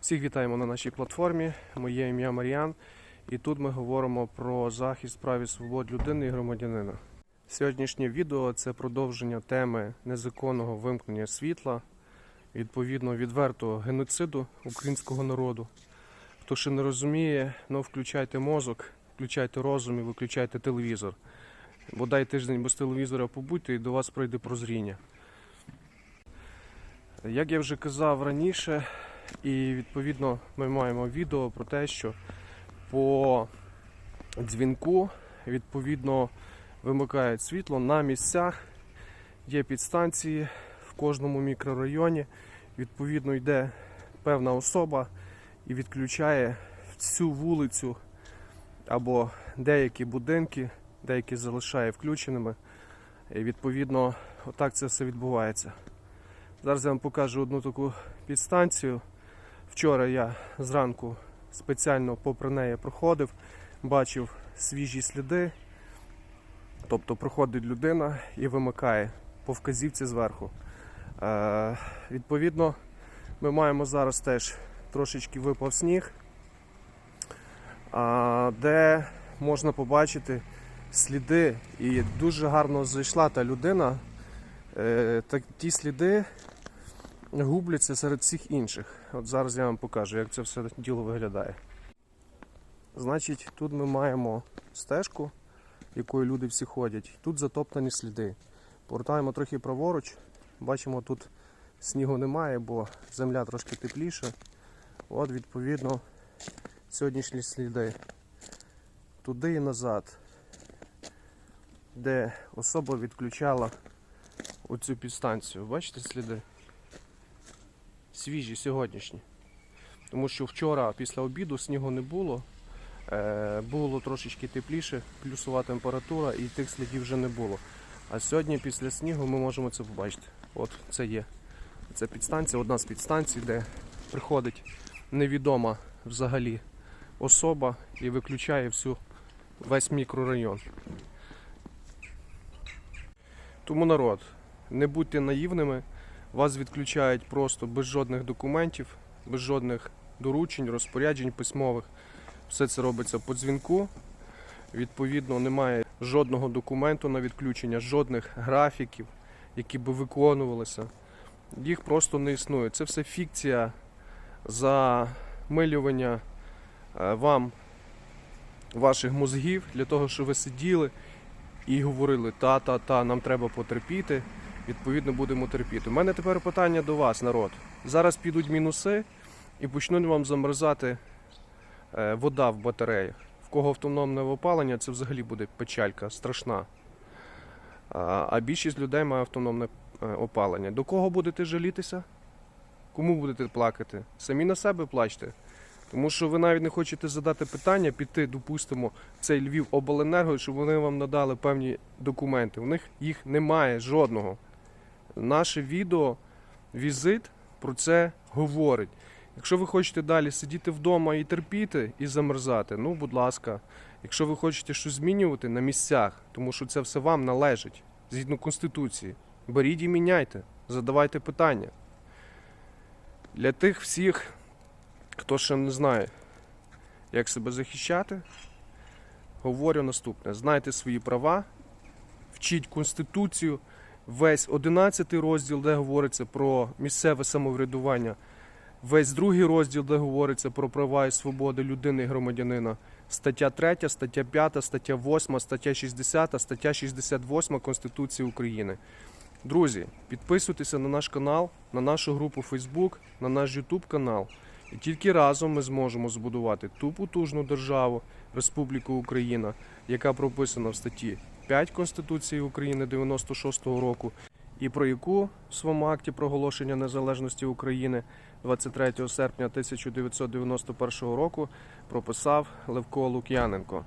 Всіх вітаємо на нашій платформі. Моє ім'я Мар'ян, і тут ми говоримо про захист прав і свобод людини і громадянина. Сьогоднішнє відео це продовження теми незаконного вимкнення світла, відповідно відвертого геноциду українського народу. Хто ще не розуміє, ну включайте мозок, включайте розум і виключайте телевізор. Бодай тиждень без телевізора побудьте і до вас прийде прозріння. Як я вже казав раніше, і відповідно ми маємо відео про те, що по дзвінку відповідно вимикають світло на місцях. Є підстанції в кожному мікрорайоні. Відповідно йде певна особа і відключає всю вулицю або деякі будинки, деякі залишає включеними. І відповідно, отак це все відбувається. Зараз я вам покажу одну таку підстанцію. Вчора я зранку спеціально попри неї проходив, бачив свіжі сліди. Тобто проходить людина і вимикає по вказівці зверху. Е, відповідно, ми маємо зараз теж трошечки випав сніг, де можна побачити сліди. І дуже гарно зайшла та людина. Е, ті сліди губляться серед всіх інших. От зараз я вам покажу, як це все діло виглядає. Значить, тут ми маємо стежку, якою люди всі ходять. Тут затоптані сліди. Повертаємо трохи праворуч. Бачимо, тут снігу немає, бо земля трошки тепліша. От, відповідно, сьогоднішні сліди. Туди і назад, де особа відключала оцю підстанцію. Бачите сліди? Свіжі сьогоднішні. Тому що вчора після обіду снігу не було. Е, було трошечки тепліше, плюсова температура і тих слідів вже не було. А сьогодні після снігу ми можемо це побачити. От це є. Це підстанція, одна з підстанцій, де приходить невідома взагалі особа і виключає всю весь мікрорайон. Тому народ, не будьте наївними, вас відключають просто без жодних документів, без жодних доручень, розпоряджень письмових. Все це робиться по дзвінку. Відповідно, немає жодного документу на відключення, жодних графіків, які би виконувалися. Їх просто не існує. Це все фікція замилювання е, вам ваших мозгів для того, щоб ви сиділи і говорили та-та-та, нам треба потерпіти. Відповідно, будемо терпіти. У мене тепер питання до вас, народ. Зараз підуть мінуси і почнуть вам замерзати е, вода в батареях. В кого автономне опалення, це взагалі буде печалька страшна. А, більшість людей має автономне е, опалення. До кого будете жалітися? Кому будете плакати? Самі на себе плачте. Тому що ви навіть не хочете задати питання, піти, допустимо, цей Львів обленерго, щоб вони вам надали певні документи. У них їх немає жодного. Наше відео, візит про це говорить. Якщо ви хочете далі сидіти вдома і терпіти і замерзати, ну будь ласка. Якщо ви хочете щось змінювати на місцях, тому що це все вам належить згідно Конституції, беріть і міняйте, задавайте питання. Для тих всіх, хто ще не знає, як себе захищати, говорю наступне: знайте свої права, вчіть Конституцію, весь 11 розділ, де говориться про місцеве самоврядування, весь другий розділ, де говориться про права і свободи людини і громадянина. Стаття 3, стаття 5, стаття 8, стаття 60, стаття 68 Конституції України. Друзі, підписуйтеся на наш канал, на нашу групу Facebook, на наш YouTube канал. І тільки разом ми зможемо збудувати ту потужну державу, Республіку Україна, яка прописана в статті 5 Конституції України 96-го року, і про яку в своєму акті проголошення незалежності України 23 серпня 1991 року прописав Левко Лук'яненко.